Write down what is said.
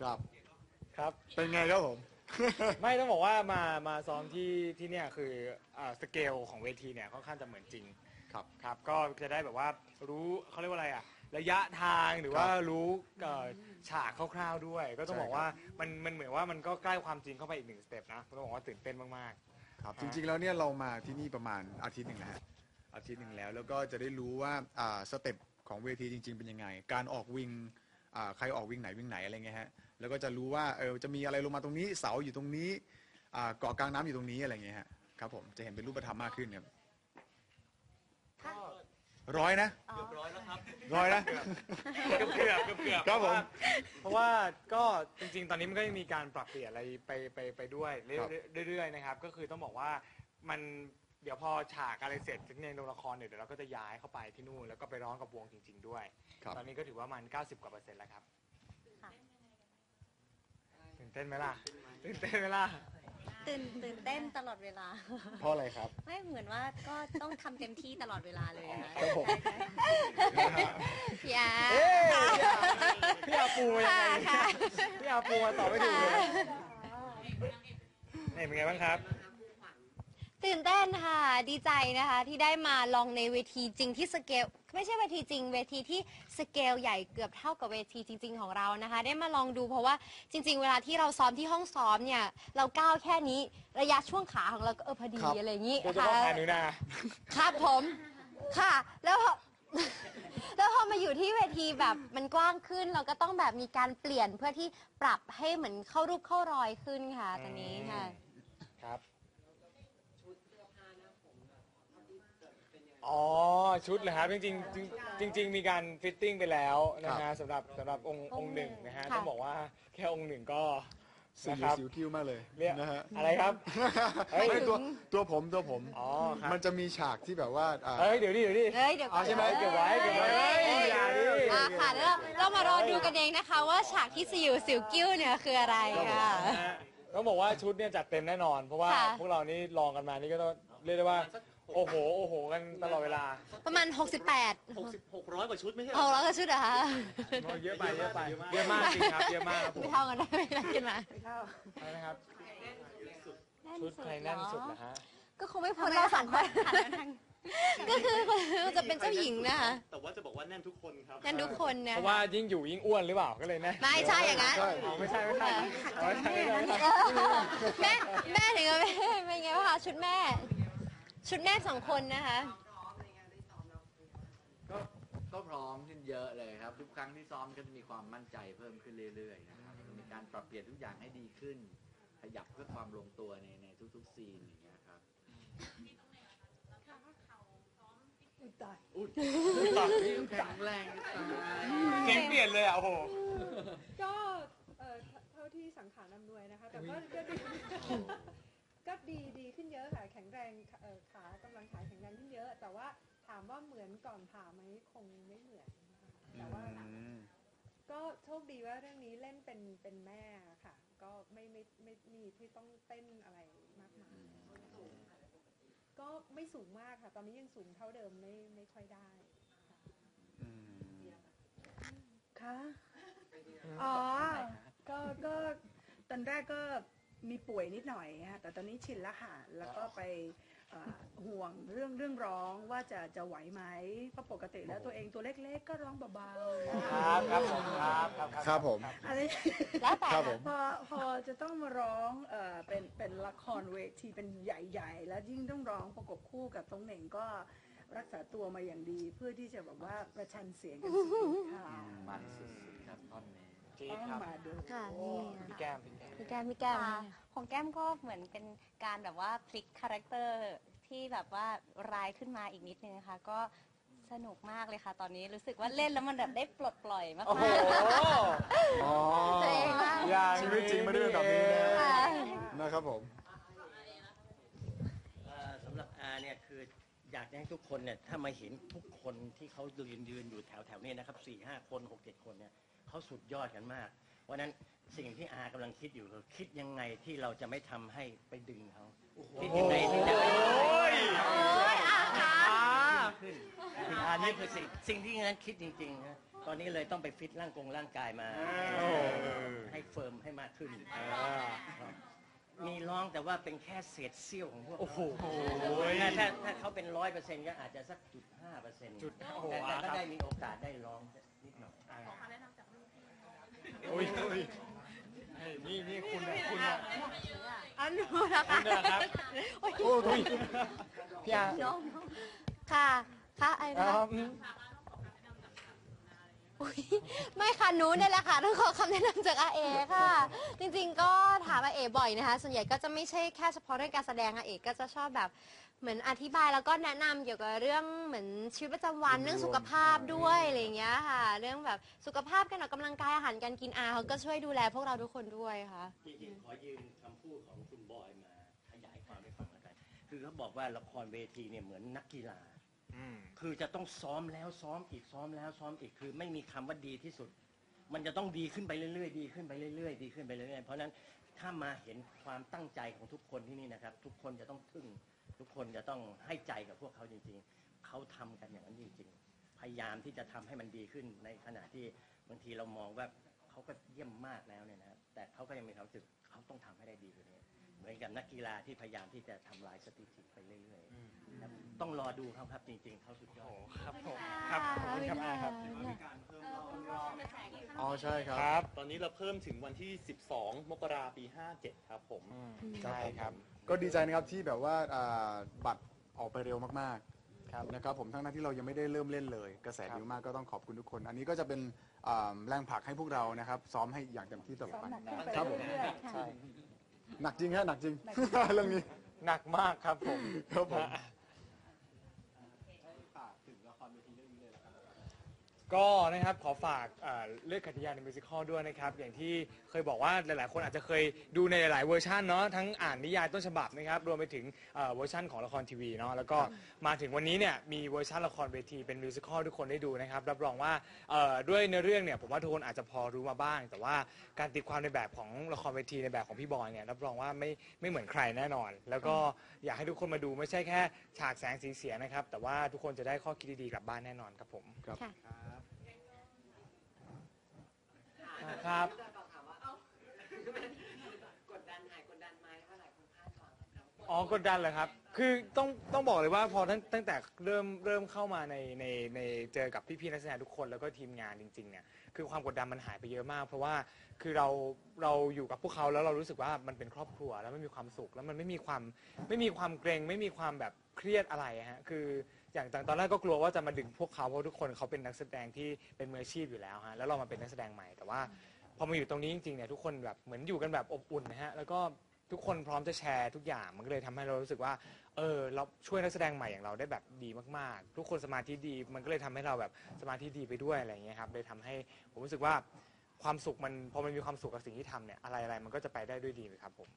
ครับครับ เป็นไงครับผม ไม่ต้องบอกว่ามามาซ้อมที่ที่เนี่ยคืออ่าสเกลของเวทีเนี่ยค่อนข้างจะเหมือนจริงครับ ครับก็จะได้แบบว่ารู้เขาเรียกว่าอะไรอะระยะทางหรือว่ารู้เอ่อฉากคร่าวๆด้วย ก็ต้องใช่บอกว่ามันมันเหมือนว่ามันก็ใกล้ความจริงเข้าไปอีกหนึ่งสเต็ปนะต้องบอกว่าตื่นเต้นมากครับฮะจริงๆแล้วเนี่ยเรามาที่นี่ประมาณอาทิตย์หนึ่งแล้วฮะอาทิตย์หนึ่งแล้ว แล้วก็จะได้รู้ว่าอ่าสเต็ปของเวทีจริง ๆ เป็นยังไง การออกวิ่งอ่า ใครออกวิ่งไหนวิ่งไหนอะไรเงี้ยฮะแล้วก็จะรู้ว่าเออจะมีอะไรลงมาตรงนี้เสาอยู่ตรงนี้อ่าเกาะกลางน้ำอยู่ตรงนี้อะไรเงี้ยฮะครับผมจะเห็นเป็นรูปธรรมมากขึ้นครับร้อยนะเกือบร้อยแล้วครับร้อยนะๆเกือบเกือบเกือบเกือบครับผมเพราะว่าก็จริง ๆ ตอนนี้มันก็ยังมีการปรับเปลี่ยนอะไรไปไปไปด้วยเรื่ครับอยๆเรื่อยๆนะครับ ก็คือต้องบอกว่ามัน เดี๋ยวพอฉากอะไรเสร็จในโรงละครเนี่ยเดี๋ยวเราก็จะย้ายเข้าไปที่นู่นแล้วก็ไปร้องกับวงจริง ๆ ด้วย ครับ ตอนนี้ก็ถือว่ามัน 90 กว่าเปอร์เซ็นต์แล้วครับค่ะ ตื่นเต้นไหมล่ะตื่นเต้นไหมล่ะ ตื่นตื่นเต้นตลอดเวลา เพราะอะไรครับ ไม่เหมือนว่าก็ต้องทำเต็มที่ตลอดเวลาเลยอะค่ะครับผม พี่อาเอ๊ะพี่อาปูมายังไงค่ะ พี่อาปูมาตอบไม่ถูกเลยนี่เป็นไงบ้างครับ ตื่นเต้นค่ะ ดีใจนะคะที่ได้มาลองในเวทีจริงที่สเกลไม่ใช่เวทีจริง เวทีที่สเกลใหญ่เกือบเท่ากับเวทีจริง ๆ ของเรานะคะ ได้มาลองดูเพราะว่าจริง ๆ เวลาที่เราซ้อมที่ห้องซ้อมเนี่ยเราก้าวแค่นี้ระยะช่วงขาของเราก็เออพอดีครับ อะไรอย่างนี้โดยเฉพาะขาหนูนาครับผมค่ะ แล้วพอ แล้วพอมาอยู่ที่เวทีแบบมันกว้างขึ้น เราก็ต้องแบบมีการเปลี่ยนเพื่อที่ปรับให้เหมือนเข้ารูปเข้ารอยขึ้นค่ะตอนนี้ค่ะ ครับ อ๋อชุดเหรอครับจริงๆจริงจริง ๆ มีการฟิตติ้งไปแล้วนะครัฮะบสำหรับสำหรับองค์อองงค์ค์หหนึ่นึ่งงนะฮะค่ะ ต้องบอกว่าแค่องค์หนึ่งก็สินะวครับสิวคิ้วมากเลยเรียกนะฮะอะไรครับ เฮ้ย ไม่ตัวตัวผมตัวผม อ๋อครับมันจะมีฉากที่แบบว่าอ่า เฮ้ยเดี๋ยวดิเดี๋ยวดิ เฮ้ยเดี๋ยวอ๋อใช่ไหมเก็บไว้เก็บไว้เฮ้ยอย่าดิ อะค่ะแล้วเรามารอดูกันเองนะคะว่าฉากที่สิวสิวกิ้วเนี่ยคืออะไรค่ะ นะฮะต้องบอกว่าชุดเนี่ยจัดเต็มแน่นอน เพราะว่าค่ะ พวกเรานี่ลองกันมานี่ก็ต้องเรียกได้ว่า โอ้โห โอ้โห กันตลอดเวลาประมาณ 68 หกสิบหกร้อยกว่าชุดไม่ใช่เหรเอาอแล้วก็ชุดเหรอคะเยอะไป เยอะไป เยอะมากจริงครับ เยอะมากครับผมไม่เท่ากันได้ไหมนัดกันมาอะไรนะครับ ชุดใครแน่นสุดนะฮะ ก็คงไม่พ้นเราสองคนก็คือจะเป็นเจ้าหญิงนะคะแต่ว่าจะบอกว่าแน่นทุกคนครับ นั่นทุกคนนะเพราะว่ายิ่งอยู่ยิ่งอ้วนหรือเปล่า ก็เลยแน่ไม่ใช่อย่างนั้นใช่อ๋อไม่ใช่ไม่ใช่อ๋อไม่ใช่ไม่ใช่ไม่ใช่ แม่ แม่ถึงกับแม่เป็นไงวะคะชุดแม่ ชุดแม่สองคนนะคะ ก็ก็พร้อมขึ้นเยอะเลยครับ ทุกครั้งที่ซ้อมก็จะมีความมั่นใจเพิ่มขึ้นเรื่อยๆนะครับมีการปรับเปลี่ยนทุกอย่างให้ดีขึ้น ขยับเพื่อความลงตัวในในทุกๆซีนอย่างเงี้ยครับต่อแข็งแรงจะตายเสียงเปลี่ยนเลยอะโอ้โห ก็เอ่อเท่าที่สังขารอำนวยนะคะ แต่ก็ก็ดีก็ดีาถามว่าเหมือนก่อนผ่าไหมคงไม่เหมือนนะคะแต่ว่าอืมก็โชคดีว่าเรื่องนี้เล่นเป็นเป็นแม่ค่ะ ก็ไม่ไม่ไม่มีที่ต้องเต้นอะไรมากมายก็ไม่สูงมากค่ะ ตอนนี้ยังสูงเท่าเดิมไม่ไม่ค่อยได้ค่ะอืมคะอ๋อ ก็ก็ตอนแรกก็มีป่วยนิดหน่อยฮะแต่ตอนนี้ชินแล้วค่ะ แล้วก็ไปเอ่อ ห่วงเรื่องเรื่องร้องว่าจะจะไหวไหมเพราะปกติแล้วตัวเองตัวเล็กๆ ก็ร้องเบาๆครับครับผมครับครับครับผมอะไรแล้วแต่ครับผม พอพอจะต้องมาร้องเอ่อเป็นเป็นละครเวทีเป็นใหญ่ๆ แล้วยิ่งต้องร้องประกบคู่กับตรงเหน่งก็รักษาตัวมาอย่างดี เพื่อที่จะแบบว่าประชันเสียงกันสุดๆค่ะ มันสุดๆครับท่อนนี้ จี๊ต้ดองครับมาดูค่ะนี่พี่แก้มพี่แก้ม พี่แก้มพี่แก้มค่ะของแก้มก็เหมือนเป็นการแบบว่าพลิกคาแรคเตอร์ที่แบบว่าร้ายขึ้นมาอีกนิดนึงนะคะก็สนุกมากเลยค่ะ ตอนนี้รู้สึกว่าเล่นแล้วมันแบบได้ปลดปล่อยมากโอ้โหๆอ๋อตัวเองมากอย่างชีวิตจริงไม่ได้เป็นแบบนี้นะค่ะนะครับผม เอ่อสำหรับอาเนี่ยคืออยากจะให้ทุกคนเนี่ยถ้ามาเห็นทุกคนที่เขายืนยืนอยู่แถวแถวๆนี้นะครับสี่ห้าคนหกเจ็ดคนเนี่ย เขาสุดยอดกันมากเพราะฉะนั้นสิ่งที่อากำลังคิดอยู่คือคิดยังไงที่เราจะไม่ทำให้ไปดึงเขาคิดยังไงที่จะโอ้ยโอ้ยอะค่ะอขึ้นอันนี้คือสิ่งสิ่งที่งั้นคิดจริงๆนะตอนนี้เลยต้องไปฟิตร่างกงร่างกายมาโอ้ให้เฟิร์มให้มากขึ้นอ่ามีร้องแต่ว่าเป็นแค่เศษเสี้ยวของพวกโอ้โหถ้าถ้าถ้าเขาเป็นร้อยเปอร์เซ็นต์ก็อาจจะสักจุดห้าเปอร์เซ็นต์จุดโอ้โหแต่แต่ครัก็บได้มีโอกาสได้ร้องนิดหน่อยโอ้ยโอ้ยนี่นี่คุณน่ะคุณน่ะอันนู้นนะคะคุณนะครับ โอ้ยโอ้ยพี่อาน้องค่ะ ค่ะไอ้อ๋นะออืมอุ๊ยไม่ค่ะหนูเนี่ยแหละค่ะต้องขอคำแนะนำจากอาเอค่ะ จริงๆก็ถามอาเอบ่อยนะคะ ส่วนใหญ่ก็จะไม่ใช่แค่เฉพาะเรื่องการแสดงอาเอก็จะชอบแบบ เหมือนอธิบายแล้วก็แนะนำเกี่ยวกับเรื่องเหมือนชีวิตประจำวันเรื่องสุขภาพด้วยอะไรอย่างเงี้ยค่ะ เรื่องแบบสุขภาพการออกกำลังกายอาหารการกินอาเขาก็ช่วยดูแลพวกเราทุกคนด้วยค่ะ จริงๆขอยืมคำพูดของคุณบอยมาขยายความให้ฟังแล้วกันคือเขาบอกว่าละครเวทีเนี่ยเหมือนนักกีฬา อืม คือจะต้องซ้อมแล้วซ้อมอีกซ้อมแล้วซ้อมอีกคือไม่มีคำว่าดีที่สุด มันจะต้องดีขึ้นไปเรื่อยๆ ดีขึ้นไปเรื่อยๆ ดีขึ้นไปเรื่อยๆ เพราะฉะนั้นถ้ามาเห็นความตั้งใจของทุกคนที่นี่นะครับ ทุกคนจะต้องทึ่ง ทุกคนจะต้องให้ใจกับพวกเขาจริง ๆ เขาทำกันอย่างนั้นจริง ๆ พยายามที่จะทำให้มันดีขึ้นในขณะที่บางทีเรามองว่าเขาก็เยี่ยมมากแล้วเนี่ยนะแต่เขาก็ยังมีความรู้สึกเขาต้องทำให้ได้ดีกว่านี้ เหมือนกับนักกีฬาที่พยายามที่จะทำลายสถิติไปเรื่อยๆครับต้องรอดูเขาครับจริง ๆเขาสุดยอโอ้ดครับผมครับขอบคุณครับอาครับ อ๋อใช่ครับครับตอนนี้เราเพิ่มถึงวันที่ 12 มกราปี 57 ครับผมอืมใช่ครับ ก็ดีใจนะครับที่แบบว่าอ่าบัตรออกไปเร็วมากครับ ๆนะครับผมทั้งนั้นที่เรายังไม่ได้เริ่มเล่นเลย กระแสครับดีมากก็ต้องขอบคุณทุกคน อันนี้ก็จะเป็นอ่าแรงผลักให้พวกเรานะครับ ซ้อมให้อย่างเต็มที่ตลอดซ้อมไปหนักขึ้นไปครับผมเรื่อยๆค่ะใช่ หนักจริงฮะหนักจริงหนักจริง เรื่องนี้ หนักมากครับผมครับผม ก็นะครับขอฝากเอ่อเลือกขัตยาในมิวสิควลด้วยนะครับ อย่างที่เคยบอกว่าหลาย ๆ คนอาจจะเคยดูในหลาย ๆ เวอร์ชันเนาะทั้งอ่านนิยายต้นฉบับนะครับ รวมไปถึงเอ่อเวอร์ชันของละครทีวีเนาะแล้วก็มาถึงวันนี้เนี่ยมีเวอร์ชันละครเวทีเป็นมิวสิควลทุกคนได้ดูนะครับ รับรองว่าเอ่อด้วยเนื้อเรื่องเนี่ยผมว่าทุกคนอาจจะพอรู้มาบ้าง แต่ว่าการตีความในแบบของละครเวทีในแบบของพี่บอยเนี่ยรับรองว่าไม่ไม่เหมือนใครแน่นอน แล้วก็อยากให้ทุกคนมาดูไม่ใช่แค่ฉากแสงสีเสียงนะครับแต่ว่าทุกคนจะได้ข้อคิดดี ๆ กลับบ้านแน่นอนครับผมครับ ค่ะครับกดดันหายกดดันไหมเพราะหลายคนคาดหวังนะครับ อ๋อกดดันเหรอครับ คือต้องต้องบอกเลยว่าพอตั้งตั้งแต่เริ่มเริ่มเข้ามาในในในเจอกับพี่ๆนักแสดงทุกคนแล้วก็ทีมงานจริงๆเนี่ยคือความกดดันมันหายไปเยอะมาก เพราะว่าคือเราเราอยู่กับพวกเขาแล้วเรารู้สึกว่ามันเป็นครอบครัวแล้วมันมีความสุขแล้วมันไม่มีความไม่มีความเกรง ไม่มีความแบบเครียดอะไรอะฮะคือ อย่างตอนแรกก็กลัวว่าจะมาดึงพวกเขาเพราะทุกคนเขาเป็นนักแสดงที่เป็นมืออาชีพอยู่แล้วฮะแล้วเรามาเป็นนักแสดงใหม่แต่ว่าพอมาอยู่ตรงนี้จริงๆเนี่ยทุกคนแบบเหมือนอยู่กันแบบอบอุ่นนะฮะแล้วก็ทุกคนพร้อมจะแชร์ทุกอย่างมันก็เลยทำให้เรารู้สึกว่าเออเราช่วยนักแสดงใหม่อย่างเราได้แบบดีมากๆ ทุกคนสมาธิดีมันก็เลยทำให้เราแบบสมาธิดีไปด้วยอะไรอย่างเงี้ยครับเลยทำให้ผมรู้สึกว่าความสุขมันพอมันมีความสุขกับสิ่งที่ทำเนี่ยอะไรอะไรๆมันก็จะไปได้ด้วยดีเลยครับผม